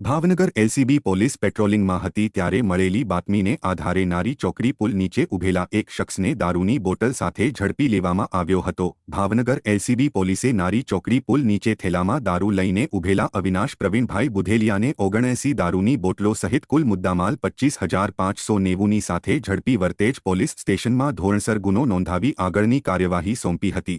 Bhavnagar LCB police પેટ્રોલિંગમાં હતી ત્યારે મળેલી બાતમીને આધારે નારી ચોકડી પુલ નીચે ઉભેલા એક શખ્સને દારૂની બોટલ સાથે ઝડપી લેવામાં આવ્યો હતો. ભાવનગર એલસીબી પોલીસે નારી ચોકડી પુલ નીચે થેલામાં દારૂ લઈને ઉભેલા અવિનાશ પ્રવીણભાઈ બુધેલિયાને ઓગણએસી દારૂની બોટલો સહિત કુલ મુદ્દામાલ પચ્ચીસ હજાર પાંચસો નેવુંની સાથે ઝડપી વર્તેજ પોલીસ સ્ટેશનમાં ધોરણસર ગુનો નોંધાવી આગળની કાર્યવાહી સોંપી હતી.